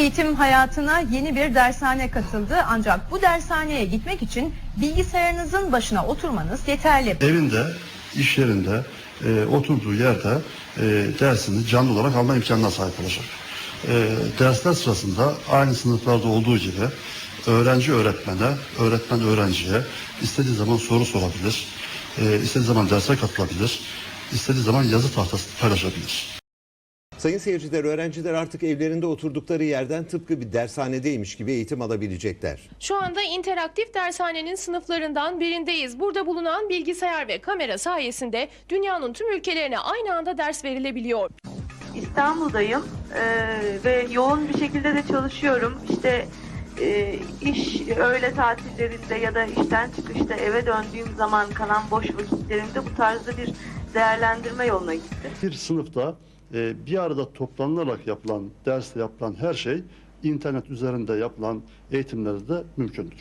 Eğitim hayatına yeni bir dershane katıldı ancak bu dershaneye gitmek için bilgisayarınızın başına oturmanız yeterli. Evinde, iş yerinde, e, oturduğu yerde e, dersini canlı olarak alma imkanına sahip olacak. E, dersler sırasında aynı sınıflarda olduğu gibi öğrenci öğretmene, öğretmen öğrenciye istediği zaman soru sorabilir, e, istediği zaman derse katılabilir, istediği zaman yazı tahtası paylaşabilir. Sayın seyirciler, öğrenciler artık evlerinde oturdukları yerden tıpkı bir dershanedeymiş gibi eğitim alabilecekler. Şu anda interaktif dershanenin sınıflarından birindeyiz. Burada bulunan bilgisayar ve kamera sayesinde dünyanın tüm ülkelerine aynı anda ders verilebiliyor. İstanbul'dayım eee, ve yoğun bir şekilde de çalışıyorum. İşte eee, iş öğle tatillerinde ya da işten çıkışta eve döndüğüm zaman kalan boş vakitlerimde bu tarzda bir değerlendirme yoluna gitti. Bir sınıfta e, bir arada toplanılarak yapılan, derste yapılan her şey internet üzerinde yapılan eğitimlerde de mümkündür.